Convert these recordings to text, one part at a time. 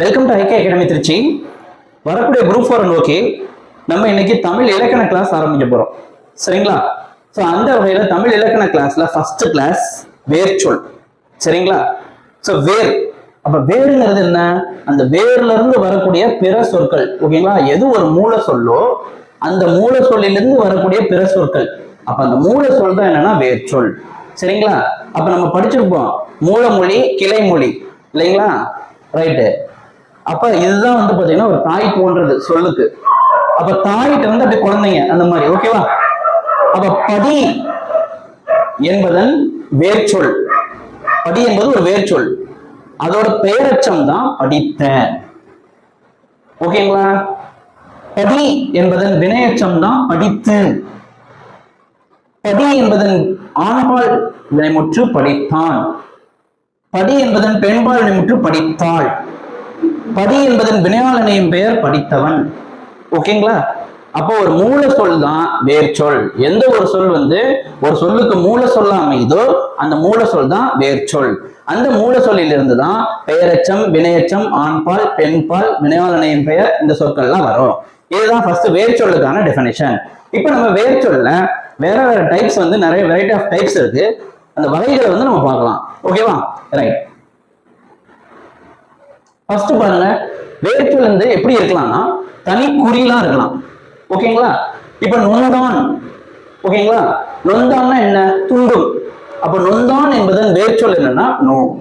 Welcome to IK academy Trichy. வரக்கூடிய group four நோக்கி நம்ம இன்னைக்கு தமிழ் இலக்கண கிளாஸ் ஆரம்பிக்க போறோம். சரிங்களா? ஸோ அந்த வகையில தமிழ் இலக்கண கிளாஸ்ல ஃபர்ஸ்ட் கிளாஸ் வேர்ச்சொல் சரிங்களா? ஸோ வேர். அப்ப வேருங்கிறது என்ன? அந்த வேர்ல இருந்து வரக்கூடிய பிற சொற்கள். ஓகேங்களா எது ஒரு மூல சொல்லோ அந்த மூல சொல்லிலிருந்து வரக்கூடிய பிற சொற்கள். அப்ப அந்த மூல சொல் தான் என்னன்னா வேர்ச்சொல் சரிங்களா? அப்ப நம்ம படிச்சிருப்போம். மூலமொழி கிளைமொழி. இல்லைங்களா? ரைட்டு அப்ப இதுதான் வந்து பாத்தீங்கன்னா ஒரு தாய் போன்றது சொல்லுக்கு. அப்ப தாயிட்ட வந்து அப்படி குழந்தைங்க அந்த மாதிரி. ஓகேவா அப்ப படி என்பதன் வேர்ச்சொல். படி என்பது ஒரு வேர்ச்சொல். அதோட பெயரச்சம் தான் படித்த. ஓகேங்களா படி என்பதன் வினையச்சம் தான் படித்து. படி என்பதன் ஆண்பால் வினைமுற்று படித்தான் படி என்பதன் பெண்பால் வினைமுற்று படித்தாள். படி என்பதன் வினையாளனையும் பெயர் படித்தவன். ஓகேங்களா? அப்போ ஒரு மூல சொல் தான் வேர்ச்சொல் எந்த ஒரு சொல் வந்து ஒரு சொல்லுக்கு மூல சொல்லா அமையுதோ அந்த மூல சொல் தான் வேர்ச்சொல் அந்த மூல சொல்லிலிருந்து தான் பெயரச்சம் வினையச்சம் ஆண்பால் பெண்பால் வினையாளனையும் பெயர் இந்த சொற்கள்லாம் வரும். இதுதான் ஃபர்ஸ்ட் வேர்ச்சொல்லுக்கான டெஃபினேஷன் இப்போ நம்ம வேர்ச்சொல்ல வேற வேற டைப்ஸ் வந்து நிறைய வெரைட்டி ஆஃப் டைப்ஸ் இருக்கு. அந்த வகைகளை வந்து நம்ம பார்க்கலாம். ஓகேவா ரைட் ஃபர்ஸ்ட் பாருங்க வேர்ச்சொல் வந்து எப்படி இருக்கலாம்னா தனி குறியெல்லாம் இருக்கலாம். ஓகேங்களா இப்ப நொந்தான். ஓகேங்களா நொந்தான்னா என்ன? துண்டும். அப்ப நொந்தான் என்பதன் வேர்ச்சொல் என்னன்னா நோ.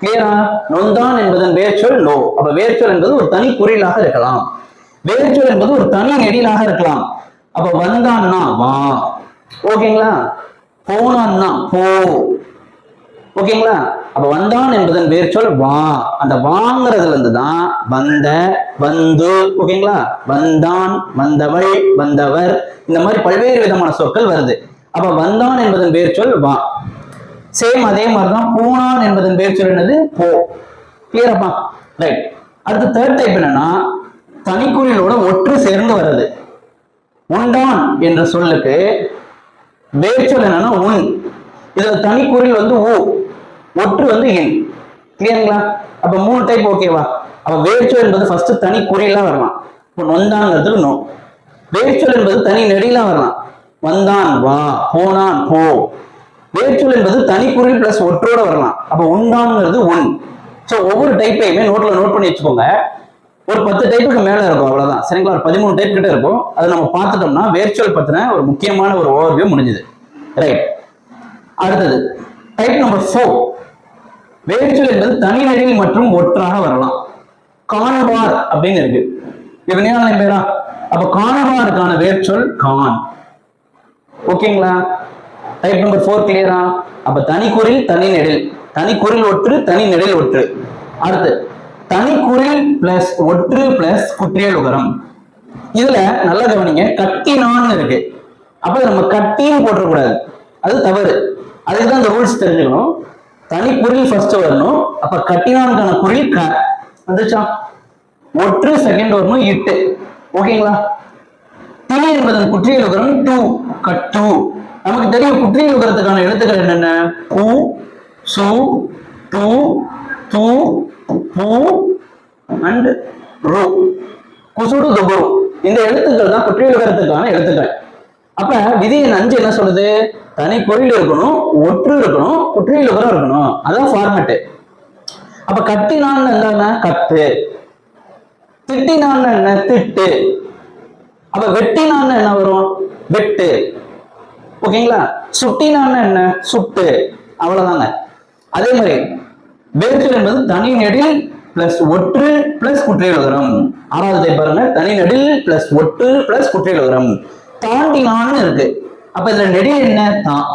கிளியரா நொந்தான் என்பதன் வேர்ச்சொல் நோ. அப்ப வேர்ச்சொல் என்பது ஒரு தனி குறியலாக இருக்கலாம். வேர்ச்சொல் என்பது ஒரு தனி நெடிலாக இருக்கலாம். அப்ப வந்தான்னா வா. ஓகேங்களா? போனான்னா போ. ஓகேங்களா? அப்ப வந்தான் என்பதன் வேர் சொல் வா. அந்த வாங்கிறதுல இருந்து தான் வந்த வந்து ஓகேங்களா? வந்தான் வந்தவள் வந்தவர். இந்த மாதிரி பல்வேறு விதமான சொற்கள் வருது. அப்ப வந்தான் என்பதன் வேர் சொல் வா. சேம் அதே மாதிரிதான் போனான் என்பதன் வேர் சொல் என்னது? போ. கிளியரப்பா ரைட் அடுத்து தேர்ட் டைப் என்னன்னா தனிக்குறிகளோட ஒற்று சேர்ந்து வருது உண்டான் என்ற சொல்லுக்கு வேர்ச்சொல் என்னன்னா உன். இதுல தனிக்குறில் வந்து ஊ ஒற்று வந்து இன் கிளியருங்களா? அப்ப மூணு டைப் ஓகேவா அப்ப வேர்ச்சொல் என்பது ஃபர்ஸ்ட் தனி குறியெல்லாம் வரலாம் இப்போ நொந்தாங்கிறதுக்கு நோ வேர்ச்சொல் என்பது தனி நெடிலாம் வரலாம். வந்தான் வா போனான் போ. வேர்ச்சொல் என்பது தனிக்குறில் பிளஸ் ஒற்றோட வரலாம். அப்ப உண்டான்ங்கிறது உன். ஸோ ஒவ்வொரு டைப்பையுமே நோட்ல நோட் பண்ணி வச்சுக்கோங்க. ஒரு பத்து டைப்புக்கு மேலே இருக்கும் அவ்வளோதான் சரிங்களா? ஒரு பதிமூணு டைப் கிட்ட இருக்கும். அதை நம்ம பார்த்துட்டோம்னா வேர்ச்சுவல் பற்றின ஒரு முக்கியமான ஒரு ஓவர்வியூ முடிஞ்சுது. ரைட் அடுத்தது டைப் நம்பர் ஃபோர் வேர்ச்சுவல் என்பது தனிநெடில் மற்றும் ஒற்றாக வரலாம். காணவார் அப்படின்னு இருக்கு. இது என் பேரா? அப்ப காணவாருக்கான வேர்ச்சொல் கான் ஓகேங்களா? டைப் நம்பர் ஃபோர் கிளியரா அப்ப தனிக்குறில் தனி நெடில். தனிக்குறில் ஒற்று தனி நெடில் ஒற்று. அடுத்து தனிக்குறில் பிளஸ் ஒற்று பிளஸ் குற்றியல் உகரம். இதுல நல்லா கவனிங்க கட்டினான்னு இருக்கு. அப்ப நம்ம கட்டின்னு போட்டுறக்கூடாது. அது தவறு. அதுக்கு தான் இந்த ரூல்ஸ் தெரிஞ்சுக்கணும். தனிக்குறில் ஃபர்ஸ்ட் வரணும். அப்ப கட்டினான்கான குறில் க. வந்துச்சா ஒற்று செகண்ட் வரணும் இட்டு. ஓகேங்களா துணி என்பதன் குற்றியல் உகரம் டூ கட்டு. நமக்கு தெரியும் குற்றியல் உகரத்துக்கான எழுத்துக்கள் என்னென்ன? பூ சு டூ து பூ அண்ட் ரூ குசுடு துபுரு இந்த எழுத்துக்கள் தான் குற்றியல் எழுத்துக்கள் அப்ப விதியின் அஞ்சு என்ன சொல்லுது தனி பொருள் இருக்கணும் ஒற்று இருக்கணும் குற்றியல் உகரம் இருக்கணும் அதான் ஃபார்மேட்டு அப்ப கட்டினான்னு என்ன கத்து திட்டினான்னு என்ன திட்டு அப்ப வெட்டினான்னு என்ன வரும் வெட்டு ஓகேங்களா? சுட்டினான்னு என்ன? சுட்டு. அவ்வளவுதாங்க. அதே மாதிரி வேர்ச்சொல் என்பது தனி நெடில் பிளஸ் ஒற்று பிளஸ் குற்றியல் உகரம் ஆறாவது பாருங்க. தனி நெடில் பிளஸ் ஒற்று பிளஸ் குற்றியல் உகரம் தாண்டினான்னு இருக்கு. அப்ப இதுல நெடில் என்ன? தான்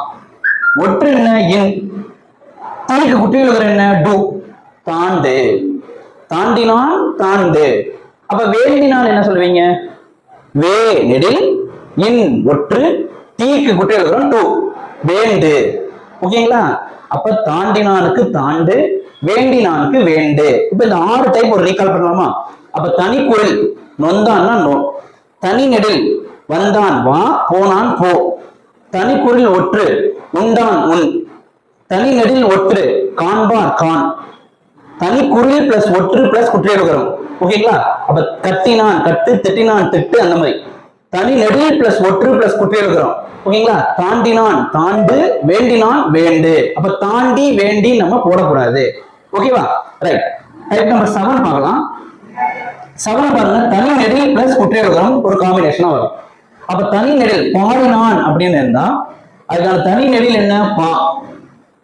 ஒற்று என்ன? இன். தனிக்கு குற்றியல் என்ன? டு. தாண்டு. தாண்டினான் தாண்டு. அப்ப வேண்டினான் என்ன சொல்லுவீங்க வே நெடில் இன் ஒற்று தீக்கு குற்றியல் உகரம் டு. வேண்டு. ஓகேங்களா? அப்ப தாண்டினானுக்கு தாண்டு வேண்டினானுக்கு வேண்டு. இப்ப இந்த ஆறு டைப் ஒரு ரீகால் பண்ணலாமா? அப்ப தனி குரல் நொந்தான்னா நோ. தனி நெடில் வந்தான் வா போனான் போ. தனி குரல் ஒற்று உண்டான் உன். தனி நெடில் ஒற்று காண்பார் கான். தனி குரல் பிளஸ் ஒற்று பிளஸ் குற்றியலுகரம் ஓகேங்களா? அப்ப கத்தினான் கட்டு திட்டினான் திட்டு அந்த மாதிரி. தனி நெடில் பிளஸ் ஒற்று பிளஸ் குற்றியலுகரம் ஓகேங்களா? தாண்டினான் தாண்டு வேண்டினான் வேண்டு. அப்ப தாண்டி வேண்டி நம்ம போடக்கூடாது. ஓகேவா ரைட் டைப் நம்பர் செவன் பார்க்கலாம். செவன் பாருங்க தனி நெடில் பிளஸ் குற்றியலுகரம் ஒரு காம்பினேஷனா வரும். அப்ப தனி நெடில் பாடினான் அப்படின்னு இருந்தா அதுக்கான தனி நெடில் என்ன? பா.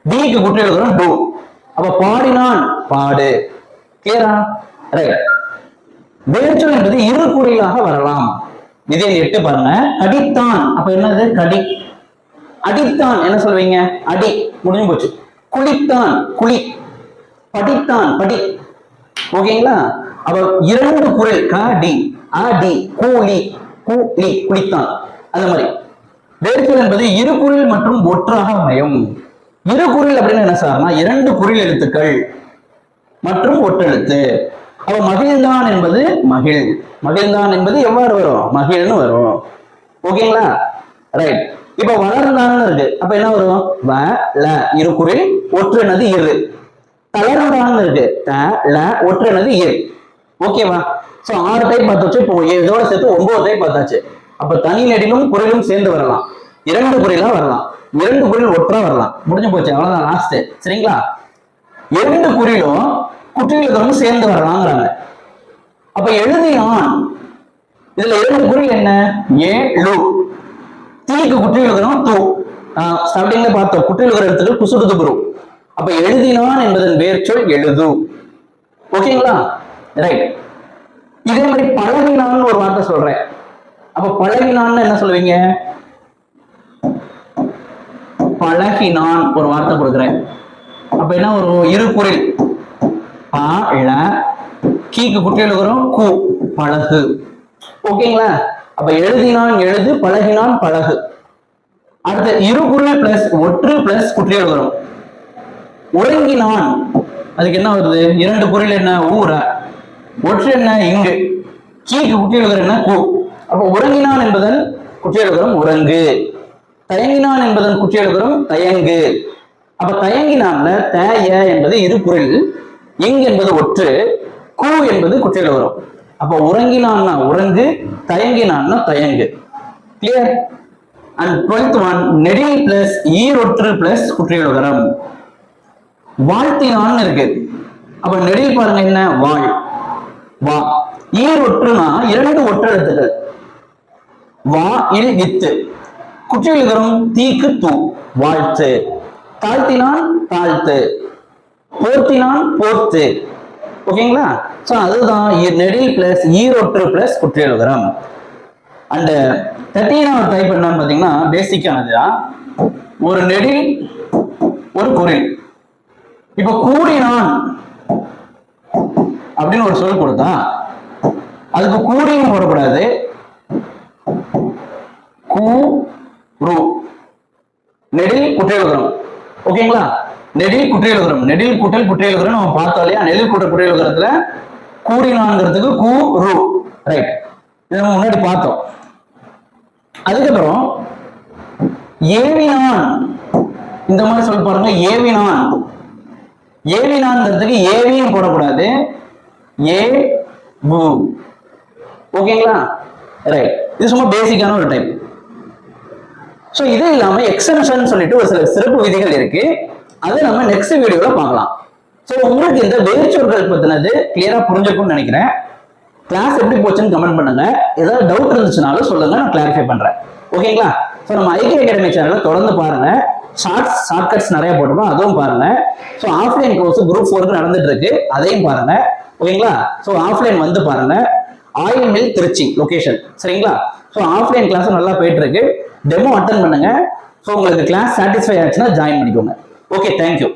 டிக்கு குற்றியலுகரம் டூ. அப்ப பாடினான் பாடு. கிளியரா ரைட் வேர்ச்சொல் என்பது இரு குறிலாக வரலாம். இதே எட்டு பாருங்க. கடித்தான். அப்ப என்னது? கடி. அடித்தான். என்ன சொல்வீங்க? அடி. முடிஞ்சு போச்சு. குளித்தான். குளி. படித்தான் படி. ஓகேங்களா? அப்ப இரண்டு குரல் காடி அடி கூலி கூலி குளித்தான் அந்த மாதிரி. வேர்ச்சொல் என்பது இரு குரல் மற்றும் ஒற்றாக அமையும். இரு குரல் அப்படின்னு என்ன சார்னா இரண்டு குரல் எழுத்துக்கள் மற்றும் ஒற்றெழுத்து. அவ மகிழ்ந்தான் என்பது மகிழ். மகிழ்ந்தான் என்பது எவ்வாறு வரும்? மகிழ்னு வரும். ஓகேங்களா? ரைட் இப்ப வளர்ந்தான்னு இருக்கு. அப்ப என்ன வரும்? வ ல. இரு குரில் ஒற்றெனது இரு. தளர்ந்தான்னு இருக்கு. த ல ஒற்றெனது ஏ ஓகேவா ஸோ ஆறு டைப் பார்த்தாச்சு. இப்போ இதோட சேர்த்து ஒன்பது டைப் பார்த்தாச்சு. அப்போ தனி நெடிலும் குரிலும் சேர்ந்து வரலாம். இரண்டு குரிலா வரலாம். இரண்டு குரில் ஒற்றா வரலாம். முடிஞ்சு போச்சு. அவ்வளோதான் லாஸ்ட் சரிங்களா? இரண்டு குறிலும் குற்றியலுகரமும் சேர்ந்து வரலாங்கிறாங்க அப்ப எழுதியான் இதுல இரண்டு குறில் என்ன? ஏ லு. தீக்கு குற்றியலுகரம் தூ. ஸ்டார்டிங்ல பார்த்தோம். குற்றியலுகர இடத்துக்கு குசுடு குரு அப்ப எழுதினான் என்பதன் வேர்ச்சொல் எழுது. ஓகேங்களா ரைட் இதே மாதிரி பழகினான்னு ஒரு வார்த்தை சொல்றேன். அப்ப பழகினான்னு என்ன சொல்லுவீங்க? பழகினான் ஒரு வார்த்தை கொடுக்குறேன். அப்ப என்ன ஒரு இரு குரல். பா ழ கீக்கு குட்டி எழுதுறோம். கு பழகு. ஓகேங்களா அப்ப எழுதினான் எழுது பழகினான் பழகு. அடுத்த இரு குரல் பிளஸ் ஒற்று பிளஸ் குட்டி எழுதுறோம். உறங்கினான். அதுக்கு என்ன வருது? இரண்டு பொருள் என்ன? ஊர ஒற்று என்ன? இங்கு. கீக்கு குட்டி எழுதுற என்ன? கூ. அப்ப உறங்கினான் என்பதன் குற்றி உறங்கு. தயங்கினான் என்பதன் குற்றி எழுதுறோம் தயங்கு. அப்ப தயங்கினான்ல தய என்பது இரு பொருள் இங் என்பது ஒற்று கூ என்பது குற்றியல் வரும் அப்ப உறங்கினான்னா உறங்கு தயங்கினான்னா தயங்கு. கிளியர் அண்ட் டுவெல்த் ஒன் நெடில் பிளஸ் ஈரொற்று பிளஸ் குற்றியலுகரம். வாழ்த்தினான்னு இருக்கு. அப்ப நெடில் பாருங்க என்ன? வாழ். வா. ஈரொற்றுனா இரண்டு ஒற்றெழுத்துக்கள் வா இல் வித்து. குற்றியலுகரம் தீக்கு தூ. வாழ்த்து. தாழ்த்தினான் தாழ்த்து. போர்த்தினான் போர்த்து. ஓகேங்களா? ஸோ அதுதான் நெடில் பிளஸ் ஈரொற்று பிளஸ் குற்றியலுகரம் அண்ட் தேர்ட்டீனாவது டைப் என்னன்னு பார்த்தீங்கன்னா பேசிக்கானதுதான் ஒரு நெடில் ஒரு குரில். இப்போ கூடினான் அப்படின்னு ஒரு சொல் கொடுத்தான் அதுக்கு கூடின்னு போடக்கூடாது. கூ ரூ. நெடில் குற்றியலுகரம் ஓகேங்களா நெடில் குற்றியலுகரம் நெடில் குட்டல் குற்றியலுகரம் நம்ம பார்த்தோம் இல்லையா நெடில் குட்டல் குற்றியலுகரத்துல கூடினாங்கிறதுக்கு கூ ரூ. ரைட் இது நம்ம முன்னாடி பார்த்தோம். அதுக்கப்புறம் ஏவினான் இந்த மாதிரி சொல்லி பாருங்க ஏவினான் ஏவினான்ங்கிறதுக்கு ஏவியும் போடக்கூடாது. ஏ வு. ஓகேங்களா? ரைட் இது சும்மா பேசிக்கான ஒரு டைப் ஸோ இது இல்லாமல் எக்ஸம்ஷன் சொல்லிட்டு ஒரு சில சிறப்பு விதிகள் இருக்கு. அதை நம்ம நெக்ஸ்ட் வீடியோவில் பார்க்கலாம். ஸோ உங்களுக்கு இந்த வேர்ச்சொற்கள் பற்றினது கிளியராக புரிஞ்சுக்கும்னு நினைக்கிறேன். கிளாஸ் எப்படி போச்சுன்னு கமெண்ட் பண்ணுங்க. ஏதாவது டவுட் இருந்துச்சுனாலும் சொல்லுங்க நான் கிளாரிஃபை பண்றேன். ஓகேங்களா? ஸோ நம்ம ஐக்கிய அகாடமி சேனலை தொடர்ந்து பாருங்க. ஷார்ட்ஸ் ஷார்ட்கட்ஸ் நிறைய போட்டிருக்கோம். அதுவும் பாருங்க. ஸோ ஆஃப்லைன் கோர்ஸ் குரூப் ஃபோருக்கு நடந்துட்டு இருக்கு அதையும் பாருங்க. ஓகேங்களா? ஸோ ஆஃப்லைன் வந்து பாருங்க. ஆயில் மில் திருச்சி லொகேஷன் சரிங்களா? ஸோ ஆஃப்லைன் கிளாஸ் நல்லா போயிட்டு இருக்கு டெமோ அட்டன் பண்ணுங்க. ஸோ உங்களுக்கு கிளாஸ் சாட்டிஸ்ஃபை ஆச்சுன்னா ஜாயின் பண்ணிக்கோங்க. Okay thank you